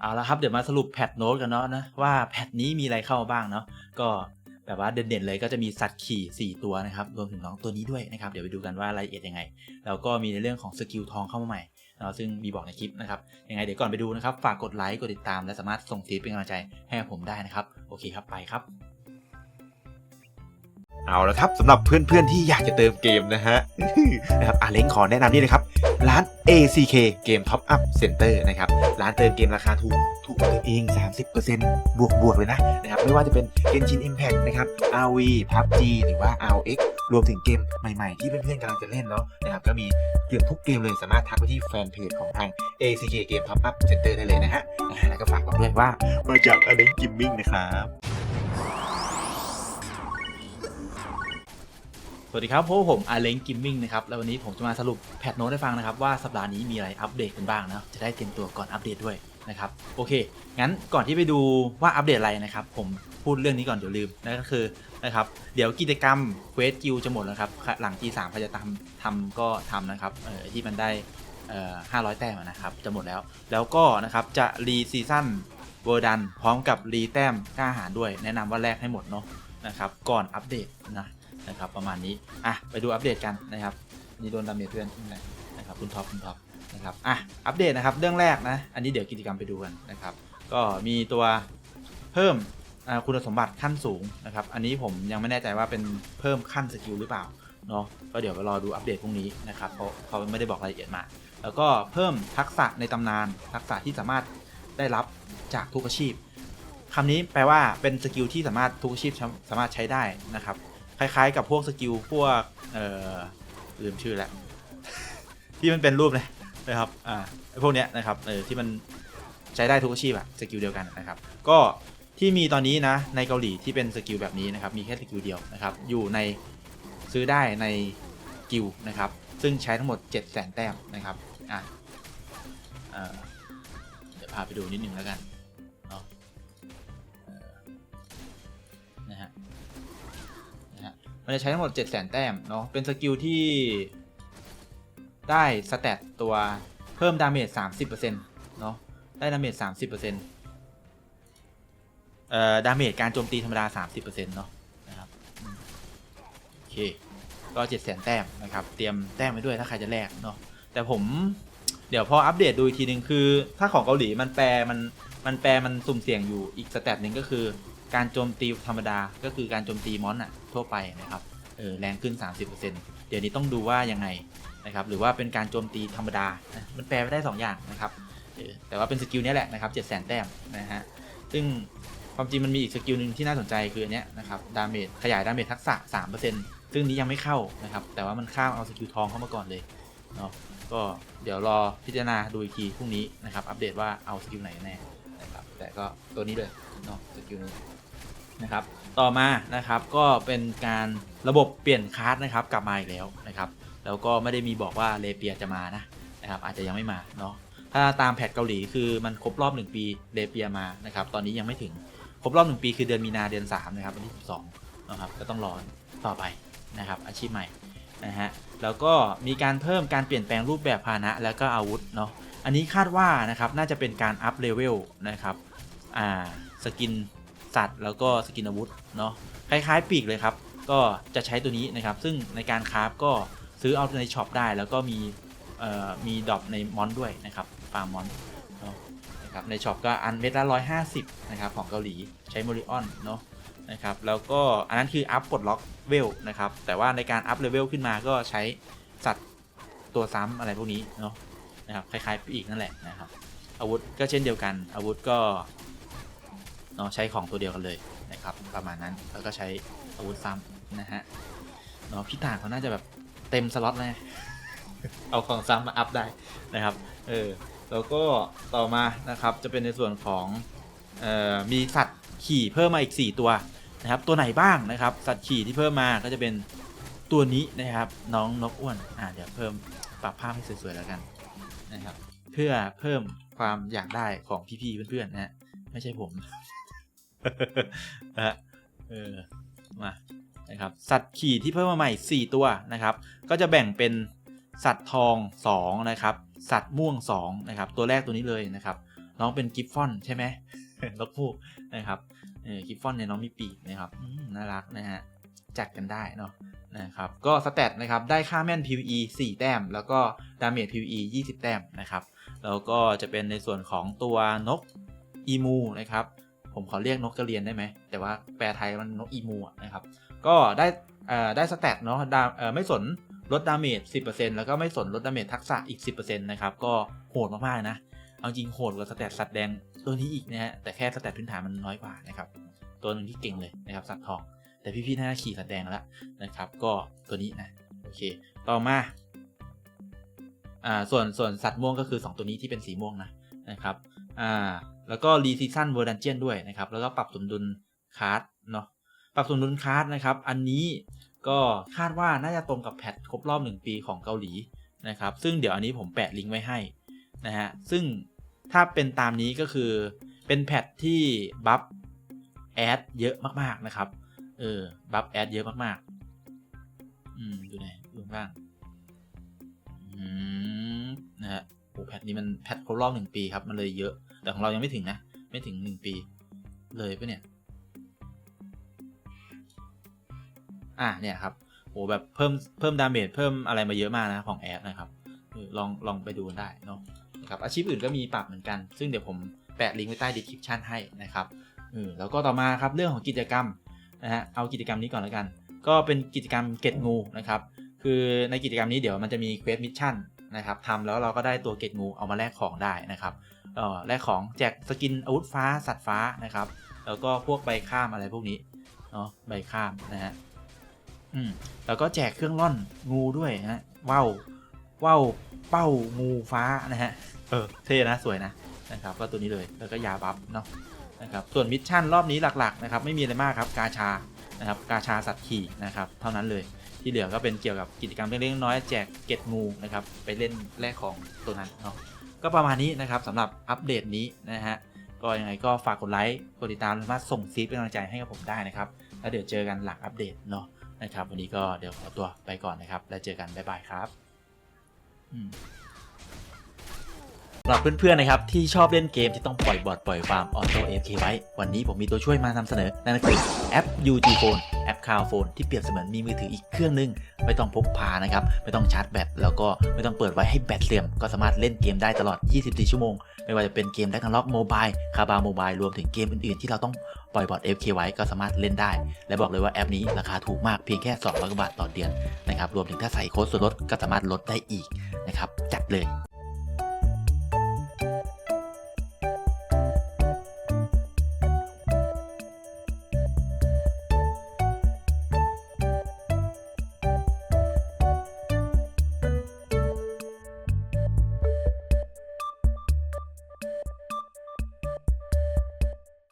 เอาละครับเดี๋ยวมาสรุปแพทโน้ตกันเนาะนะว่าแพทนี้มีอะไรเข้าบ้างเนาะก็แบบว่าเด่นๆเลยก็จะมีสัตว์ขี่ 4 ตัวนะครับรวมถึงน้องตัวนี้ด้วยนะครับเดี๋ยวไปดูกันว่ารายละเอียดยังไง แล้วก็มีในเรื่องของสกิลทองเข้ามาใหม่เนาะซึ่งมีบอกในคลิปนะครับยังไงเดี๋ยวก่อนไปดูนะครับฝากกดไลค์กดติดตามและสามารถส่งซีเป็นกำลังใจให้ผมได้นะครับโอเคครับไปครับ เอาละครับสำหรับเพื่อนๆที่อยากจะเติมเกมนะฮะนะครับอาเล้งขอแนะนำนี่เลยครับ ร้าน ACK เกม Top Up Center นะครับ ร้านเติมเกมราคาถูก ถูกกว่าเอง 30%บวกบวกเลยนะนะครับ ไม่ว่าจะเป็น Genshin Impact นะครับ RV PUBG หรือว่า RX รวมถึงเกมใหม่ๆ ที่เพื่อนๆกำลังจะเล่นเนาะนะครับ ก็มีเกือบทุกเกมเลยสามารถทักไปที่แฟนเพจของทาง ACK เกม Top Up Center ได้เลยนะฮะ แล้วก็ฝากบอกด้วยว่ามาจากอาเล้งกิมมิ่งนะครับ วัสดีครับพวกผมอาเล้งกิมมิ่งนะครับแล้ววันนี้ผมจะมาสรุปแพทโน้ตให้ฟังนะครับว่าสัปดาห์นี้มีอะไรอัปเดตกันบ้างนะจะได้เตรียมตัวก่อนอัปเดตด้วยนะครับโอเค งั้นก่อนที่ไปดูว่าอัปเดตอะไรนะครับผมพูดเรื่องนี้ก่อนเดี๋ยวลืมนั่นก็คือนะครับเดี๋ยวกิจกรรมเควสกิลจะหมดแล้วครับหลัง G3 เขาจะทำทำก็ทำนะครับเออที่มันได้เอ่อ500แต้มนะครับจะหมดแล้ว แล้วก็นะครับจะรีซีซั่นเวอร์ดันพร้อมกับรีแต้มกล้าหารด้วย แนะนำว่าแลกให้หมดเนาะนะครับก่อนอัปเดตนะ นะครับประมาณนี้อะไปดูอัปเดตกันนะครับนี่โดนดาเมจเพื่อนนะครับคุณท็อปคุณท็อปนะครับอะอัปเดตนะครับเรื่องแรกนะอันนี้เดี๋ยวกิจกรรมไปดูกันนะครับ ก็มีตัวเพิ่มคุณสมบัติขั้นสูงนะครับอันนี้ผมยังไม่แน่ใจว่าเป็นเพิ่มขั้นสกิลหรือเปล่าเนาะก็เดี๋ยวไปรอดูอัปเดตพรุ่งนี้นะครับเพราะเขาไม่ได้บอกรายละเอียดมา แล้วก็เพิ่มทักษะในตำนาน ทักษะที่สามารถได้รับจากทุกอาชีพคำนี้แปลว่าเป็นสกิลที่สามารถทุกอาชีพสามารถใช้ได้นะครับ คล้ายๆ กับพวกสกิลพวก เอ่อลืมชื่อแล้ว ที่มันเป็นรูปเลยนะครับ อ่าพวกเนี้ยนะครับ เออที่มันใช้ได้ทุกอาชีพอะสกิลเดียวกันนะครับ ก็ที่มีตอนนี้นะในเกาหลีที่เป็นสกิลแบบนี้นะครับ มีแค่สกิลเดียวนะครับ อยู่ในซื้อได้ในกิลนะครับ ซึ่งใช้ทั้งหมด 7 0 0 0 0 0แต้มนะครับ อะเอ่อเดี๋ยวพาไปดูนิดนึงแล้วกัน มันจะใช้ทั้งหมด 7 0 0 0 0แต้มเนาะ เป็นสกิลที่ได้สเตตตัวเพิ่มดาเมจ30%เนาะ ได้ดาเมจ30%เอ่อ ดาเมจการโจมตีธรรมดา 30%เนาะนะครับ โอเค ก็ 7 0 0 0 0แต้มนะครับ เตรียมแต้มไว้ด้วยถ้าใครจะแลกเนาะ แต่ผมเดี๋ยวพออัปเดตดูอีกทีหนึ่งคือ ถ้าของเกาหลีมันแปลมันมันแปลมันสุ่มเสี่ยงอยู่อีกสเตตหนึ่งก็คือ การโจมตีธรรมดาก็คือการโจมตีมอนอะทั่วไปนะครับเออแรงขึ้น 30%เดี๋ยวนี้ต้องดูว่ายังไงนะครับหรือว่าเป็นการโจมตีธรรมดานะมันแปลไปได้ 2 อย่างนะครับเออแต่ว่าเป็นสกิลนี้แหละนะครับ7 0 0 0 0แต้มนะฮะซึ่งความจริงมันมีอีกสกิลหนึ่งที่น่าสนใจคืออันเนี้ยนะครับดาเมจขยายดาเมจทักษะ 3%ซึ่งนี้ยังไม่เข้านะครับแต่ว่ามันข้ามเอาสกิลทองเข้ามาก่อนเลยเนาะก็เดี๋ยวรอพิจารณาดูอีกทีพรุ่งนี้นะครับอัปเดตว่าเอาสกิลไหนแน่นะครับแต่ก็ตัวนี้เลยเนาะสกิลนี้ นะครับ ต่อมานะครับก็เป็นการระบบเปลี่ยนคาร์ดนะครับกลับมาอีกแล้วนะครับ แล้วก็ไม่ได้มีบอกว่าเลเปียจะมานะนะครับ อาจจะยังไม่มาเนาะถ้าตามแพทเกาหลีคือมันครบรอบ 1 ปีเลเปียมานะครับ ตอนนี้ยังไม่ถึงครบรอบ 1 ปีคือเดือนมีนาเดือน 3 นะครับวันที่12นะครับก็ต้องรอต่อไปนะครับ อาชีพใหม่นะฮะแล้วก็มีการเพิ่มการเปลี่ยนแปลงรูปแบบพาหนะ แล้วก็อาวุธเนาะอันนี้คาดว่านะครับน่าจะเป็นการอัพเลเวลนะครับอ่าสกิน สัตว์แล้วก็สกินอาวุธเนาะคล้ายๆ ปีกเลยครับ ก็จะใช้ตัวนี้นะครับ ซึ่งในการคราฟก็ซื้อเอาในช็อปได้ แล้วก็มีมีดรอปในมอนด้วยนะครับฟาร์มมอนนะครับในช็อปก็อันเม็ดละร้อยห้าสิบนะครับ ของเกาหลีใช้โมริออนเนาะนะครับแล้วก็อันนั้นคืออัพปลดล็อกเวลนะครับ แต่ว่าในการอัพเลเวลขึ้นมาก็ใช้สัตว์ตัวซ้ำอะไรพวกนี้เนาะนะครับคล้ายๆปีกนั่นแหละนะครับอาวุธก็เช่นเดียวกัน อาวุธก็ เนาะใช้ของตัวเดียวกันเลยนะครับประมาณนั้นแล้วก็ใช้อาวุธซ้ำนะฮะเนาะพี่ต่างเขาน่าจะแบบเต็มสล็อตเลยเอาของซ้ำมาอัพได้นะครับเออแล้วก็ต่อมานะครับจะเป็นในส่วนของเอ่อมีสัตว์ขี่เพิ่มมาอีก 4 ตัวนะครับตัวไหนบ้างนะครับ สัตว์ขี่ที่เพิ่มมาก็จะเป็นตัวนี้นะครับน้องนกอ้วนอ่าเดี๋ยวเพิ่มปรับภาพให้สวยๆแล้วกันนะครับเพื่อเพิ่มความอยากได้ของพี่ๆเพื่อนๆนะฮะไม่ใช่ผม นะฮะเออมานะครับสัตว์ขี่ที่เพิ่มมาใหม่ 4 ตัวนะครับ ก็จะแบ่งเป็นสัตว์ทอง 2 นะครับ สัตว์ม่วง 2 นะครับ ตัวแรกตัวนี้เลยนะครับ น้องเป็นกิฟฟอนใช่ไหมนกพูกนะครับเออกิฟฟอนเนี่ยน้องมีปีกนะครับน่ารักนะฮะจัดกันได้เนาะนะครับก็สเตตนะครับได้ค่าแม่น PVE 4 แต้ม แล้วก็ดาเมจ PVE 20 แต้มนะครับ แล้วก็จะเป็นในส่วนของตัวนกอีมูนะครับ ผมขอเรียกนกกระเรียนได้ไหม แต่ว่าแปลไทยมันนกอีมูนะครับ ก็ได้ได้สแตทเนาะดาเอ่อไม่สนลดดาเมจ 10%แล้วก็ไม่สนลดดาเมจทักษะอีก 10%นะครับ ก็โหดมากๆนะ เอาจริงโหดกว่าสแตทสัตว์แดงตัวนี้อีกนะฮะ แต่แค่สแตทพื้นฐานมันน้อยกว่านะครับ ตัวหนึ่งที่เก่งเลยนะครับสัตว์ทอง แต่พี่ๆน่าขี่สัตว์แดงแล้วนะครับ ก็ตัวนี้นะ โอเค ต่อมา อ่า ส่วนส่วนสัตว์ม่วงก็คือ 2 ตัวนี้ที่เป็นสีม่วงนะ นะครับอ่าแล้วก็รีซีซันเวอร์ดันเจียนด้วยนะครับ แล้วก็ปรับสมดุลคาร์ดเนาะปรับสมดุลคาร์ดนะครับ อันนี้ก็คาดว่าน่าจะตรงกับแพทครบรอบ 1 ปีของเกาหลีนะครับ ซึ่งเดี๋ยวอันนี้ผมแปะลิงก์ไว้ให้นะฮะซึ่งถ้าเป็นตามนี้ก็คือเป็นแพทที่บัฟแอดเยอะมากๆนะครับเออบัฟแอดเยอะมากๆ อืมดูไหนดูข้างล่างอืมนะฮะ โอ้แพทนี้มันแพทครบรอบหนึ่งปีครับ มันเลยเยอะ แต่ของเรายังไม่ถึงนะ ไม่ถึงหนึ่งปี เลยปะเนี่ย อะเนี่ยครับโหแบบเพิ่มเพิ่มดาเมจเพิ่มอะไรมาเยอะมากนะของแอดนะครับลองลองไปดูได้เนาะครับอาชีพอื่นก็มีปรับเหมือนกัน ซึ่งเดี๋ยวผมแปะลิงก์ไว้ใต้ดีคริปชันให้นะครับเออแล้วก็ต่อมาครับเรื่องของกิจกรรมนะฮะเอากิจกรรมนี้ก่อนแล้วกัน ก็เป็นกิจกรรมเก็ตงูนะครับ คือในกิจกรรมนี้เดี๋ยวมันจะมีเควสมิชชั่น นะครับทำแล้วเราก็ได้ตัวเกตงูเอามาแลกของได้นะครับแลกของแจกสกินอาวุธฟ้าสัตว์ฟ้านะครับ แล้วก็พวกใบข้ามอะไรพวกนี้เนาะใบข้ามนะฮะอืมแล้วก็แจกเครื่องร่อนงูด้วยนะฮะว้าวว้าวเป้างูฟ้านะฮะเออเท่นะสวยนะนะครับก็ตัวนี้เลยแล้วก็ยาบัฟเนาะนะครับส่วนมิชชั่นรอบนี้หลักๆนะครับไม่มีอะไรมากครับกาชานะครับกาชาสัตว์ขี่นะครับเท่านั้นเลย ที่เหลือก็เป็นเกี่ยวกับกิจกรรมเล็กๆน้อยๆแจกเก็ดงูนะครับไปเล่นแลกของตัวนั้นเนาะก็ประมาณนี้นะครับสำหรับอัปเดตนี้นะฮะก็ยังไงก็ฝากกดไลค์กดติดตามสามารถส่งซีเป็นกำลังใจให้กับผมได้นะครับแล้วเดี๋ยวเจอกันหลังอัปเดตเนาะนะครับวันนี้ก็เดี๋ยวขอตัวไปก่อนนะครับ แล้วเจอกันบ๊ายบายครับ อืม สำหรับเพื่อนๆนะครับที่ชอบเล่นเกมที่ต้องปล่อยบอทปล่อยฟาร์มออโต้เอฟเคไว้ วันนี้ผมมีตัวช่วยมานำเสนอ นั่นก็คือแอป UG Phone แอป Cloud Phone ที่เปรียบเสมือนมีมือถืออีกเครื่องหนึง ไม่ต้องพกพานะครับ ไม่ต้องชาร์จแบตแล้วก็ไม่ต้องเปิดไว้ให้แบตเสื่อม ก็สามารถเล่นเกมได้ตลอด 24 ชั่วโมง ไม่ว่าจะเป็นเกมดักล็อกโมบายคาบาโมบายรวมถึงเกมอื่นๆ ที่เราต้องปล่อยบอท FK ไว้ก็สามารถเล่นได้ และบอกเลยว่าแอปนี้ราคาถูกมากเพียงแค่ 200กว่าบาทต่อเดือนนะครับรวมถึงถ้าใส่โค้ดส่วนลดก็สามารถลดได้อีกนะครับจัดเลย